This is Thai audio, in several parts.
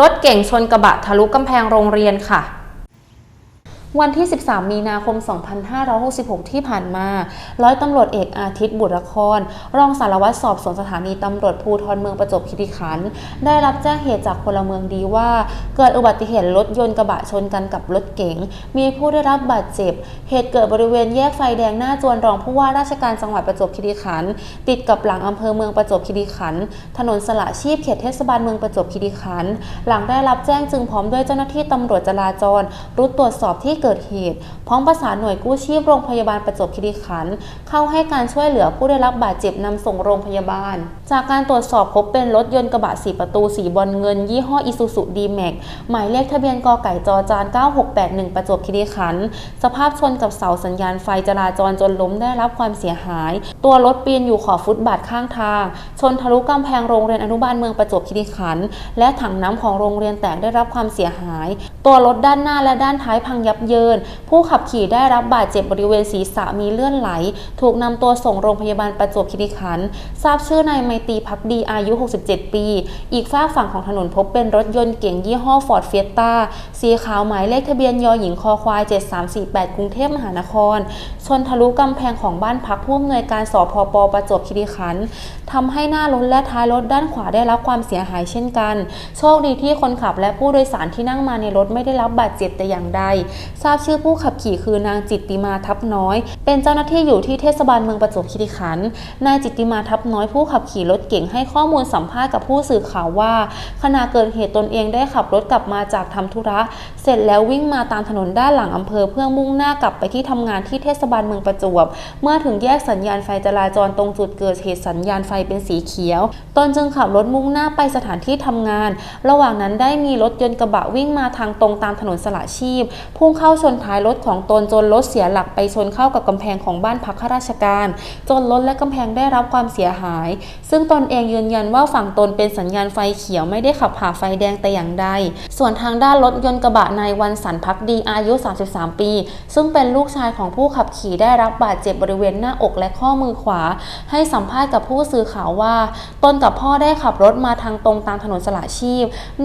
รถเก่งชนกระบะทะลุกำแพงโรงเรียนค่ะ วันที่ 13 มีนาคม 2566 ที่ผ่านมา ร้อยตำรวจเอกอาทิตย์บุตรคร รองสารวัตรสอบสวนสถานีตำรวจภูธรเมืองประจวบคีรีขันธ์ได้รับแจ้งเหตุจากพลเมืองดีว่า เกิดอุบัติเหตุรถยนต์กระบะชนกันกับรถเก๋ง มีผู้ได้รับบาดเจ็บ เหตุเกิดบริเวณแยกไฟแดงหน้าจวนรองผู้ว่าราชการจังหวัดประจวบคีรีขันธ์ติดกับหลังอำเภอเมืองประจวบคีรีขันธ์ถนนสละชีพเขตเทศบาลเมืองประจวบคีรีขันธ์หลังได้รับแจ้งจึงพร้อมด้วยเจ้าหน้าที่ตำรวจจราจรรุดตรวจสอบที่เกิดเหตุ พร้อมประสานหน่วยกู้ชีพโรงพยาบาลประจวบคีรีขันธ์เข้าให้การช่วยเหลือผู้ได้รับบาดเจ็บนำส่งโรงพยาบาล จากการตรวจสอบพบเป็นรถยนต์กระบะสีประตูสีบอลเงิน ยี่ห้ออิซูซุดีแม็กหมายเลขทะเบียนกไก่จอจาน 9681 ประจวบคีรีขันธ์สภาพชนกับเสาสัญญาณไฟจราจรจนล้มได้รับความเสียหายตัวรถปีนอยู่ขอบฟุตบาทข้างทาง ชนทะลุกำแพงโรงเรียนอนุบาลเมืองประจวบคีรีขันธ์และถังน้ำของโรงเรียนแตกได้รับความเสียหาย ตัวรถด้านหน้าและด้านท้ายพังยับเยิน ผู้ขับขี่ได้รับบาดเจ็บบริเวณศีรษะมีเลือดไหล ถูกนำตัวส่งโรงพยาบาลประจวบคีรีขันธ์ทราบชื่อนายไมตรีพักดีอายุ 67 ปี อีกฝากฝั่งของถนนพบเป็นรถยนต์เก๋งยี่ห้อฟอร์ดเฟียสตาสีขาวหมายเลขทะเบียนยอหญิงคอควาย 7348 กรุงเทพมหานคร ชนทะลุกำแพงของบ้านพักผู้อำนวยการสพปประจวบคีรีขันธ์ทำให้หน้ารถและท้ายรถด้านขวาได้รับความเสียหายเช่นกัน โชคดีที่คนขับและผู้โดยสารที่นั่งมาในรถไม่ได้รับบาดเจ็บแต่อย่างใด ทราบชื่อผู้ขับขี่คือนางจิตติมาทับน้อย เป็นเจ้าหน้าที่อยู่ที่เทศบาลเมืองประจวบคีรีขันธ์นายจิตติมาทับน้อยผู้ขับขี่รถเก่งให้ข้อมูลสัมภาษณ์กับผู้สื่อข่าวว่า ขณะเกิดเหตุตนเองได้ขับรถกลับมาจากทำธุระ เสร็จแล้ววิ่งมาตามถนนด้านหลังอำเภอเพื่อมุ่งหน้ากลับไปที่ทำงานที่เทศบาลเมืองประจวบ เมื่อถึงแยกสัญญาณไฟจราจรตรงจุดเกิดเหตุสัญญาณไฟเป็นสีเขียว ตนจึงขับรถมุ่งหน้าไปสถานที่ทำงาน ระหว่างนั้นได้มีรถยนต์กระบะวิ่งมาทางตรงตามถนนสละชีพ พุ่งเข้าชนท้ายรถของตนจนรถเสียหลักไปชนเข้ากับกำแพงของบ้านพักข้าราชการ จนรถและกำแพงได้รับความเสียหาย ซึ่งตนเองยืนยันว่าฝั่งตนเป็นสัญญาณไฟเขียวไม่ได้ขับผ่าไฟแดงแต่อย่างใด ส่วนทางด้านรถยนต์กระบะนายวันสันพักดีอายุ 33 ปี ซึ่งเป็นลูกชายของผู้ขับขี่ได้รับบาดเจ็บบริเวณหน้าอกและข้อมือขวา ให้สัมภาษณ์กับผู้สื่อข่าวว่า ตนกับพ่อได้ขับรถมาทางตรงตามถนนสละชีพ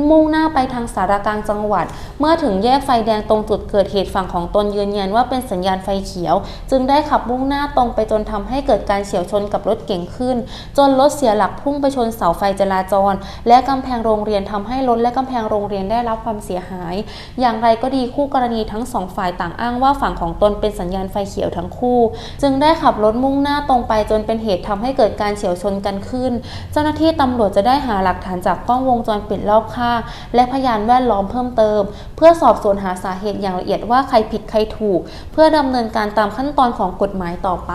มุ่งหน้าไปทางสารกลางจังหวัด เมื่อถึงแยกไฟแดงตรงจุดเกิดเหตุฝั่งของตนยืนยันว่าเป็นสัญญาณไฟเขียว จึงได้ขับมุ่งหน้าตรงไปจนทำให้เกิดการเฉียวชนกับรถเก๋งขึ้น จนรถเสียหลักพุ่งไปชนเสาไฟจราจร และกำแพงโรงเรียนทำให้รถและกำแพงโรงเรียนได้รับความเสียหาย อย่างไรก็ดีคู่กรณีทั้งสองฝ่ายต่างอ้างว่าฝั่งของตนเป็นสัญญาณไฟเขียวทั้งคู่ จึงได้ขับรถมุ่งหน้าตรงไปจนเป็นเหตุทำให้เกิดการเฉียวชนกันขึ้น เจ้าหน้าที่ตำรวจจะได้หาหลักฐานจากกล้องวงจรปิดรอบข้างและพยานแวดล้อมเพิ่มเติม เพื่อสอบสวนหาสาเหตุอย่างละเอียดว่าใครผิดใครถูก เพื่อดำเนินการตามขั้นตอนของกฎหมายต่อไป